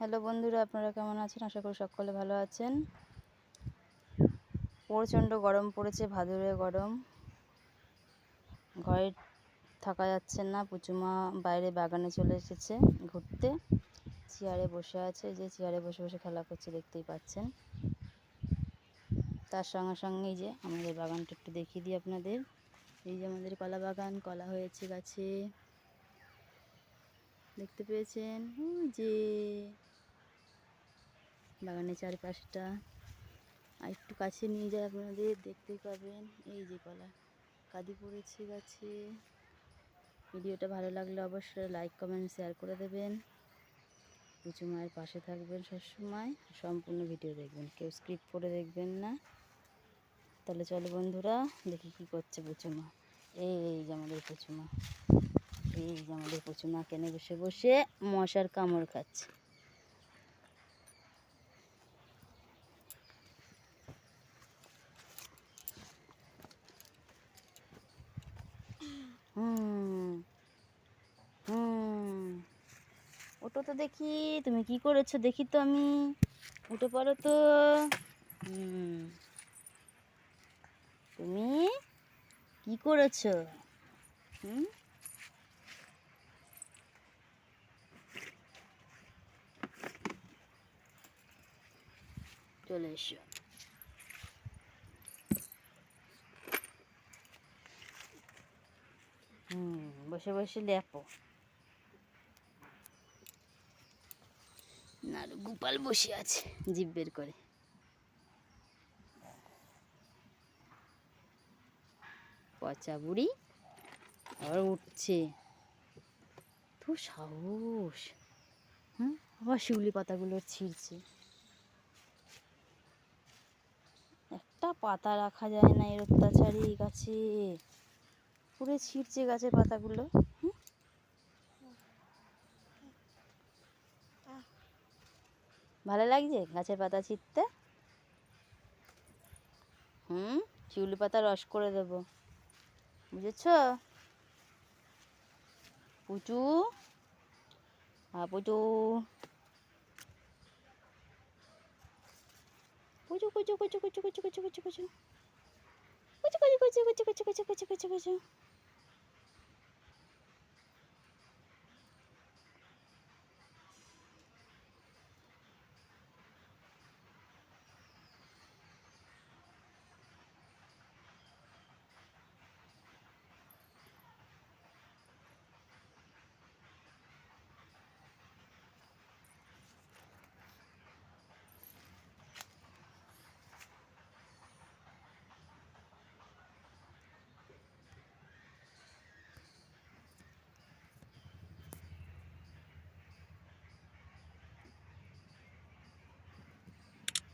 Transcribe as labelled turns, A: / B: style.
A: Hello বন্ধুরা, আপনারা কেমন আছেন? আশা করি সকলে ভালো আছেন। প্রচণ্ড গরম পড়েছে ভাদুরে গরম। ঘরে থাকা যাচ্ছে না, পুচুমা বাইরে বাগানে চলে এসেছে ঘুরতে। চেয়ারে বসে আছে যে চেয়ারে বসে বসে খেলা করছে, দেখতেই পাচ্ছেন। তার সঙ্গে সঙ্গেই যে আমাদের বাগানটা একটু দেখিয়ে দিই আপনাদের। এই যে আমাদের কলা বাগান, কলা হয়েছে গাছে। দেখতে পেয়েছেন? যে বাগানের চারপাশটা। আর একটু কাছে নিয়ে যায় আপনাদের, দেখতেই পাবেন। এই যে কলা কাঁদি পড়েছে গাছে। ভিডিওটা ভালো লাগলে অবশ্যই লাইক কমেন্ট শেয়ার করে দেবেন। পুচু মায়ের পাশে থাকবেন সবসময়। সম্পূর্ণ ভিডিও দেখবেন, কেউ স্ক্রিপ্ট করে দেখবেন না। তাহলে চলো বন্ধুরা, দেখি কি করছে পুচুমা এই যে আমাদের পুচুমা এই যে আমাদের পুচুমা কেনে বসে বসে মশার কামড় খাচ্ছে। ওটো তো দেখি, তুমি কি করেছ দেখি তো আমি। উঠে পড়ো তো। তুমি কি করেছ? হুম। চলে এসো হুম বসে বসে লেপো। না গোপাল বসে আছে, জিভ বের করে। পচা বুড়ি আবার উঠছে। তো সাহস। হুম? আবার শিউলি পাতাগুলো ছিঁড়ছে। একটা পাতা রাখা যায় না এর অত্যাচারী গাছে। পুরো ছিঁড়ছে গাছের পাতাগুলো? ভালো লাগছে গাছের পাতা ছিঁড়তে হুম? শিউলি পাতা রস করে দেব। বুঝেছ? পুচু হ্যাঁ পুচু কুচু কুচু কুচু কুচু কুচু কুচু কুচু কুচু কুচু কুচু কুচু কুচু কুচু কুচু কুচু কুচু কুচু কুচু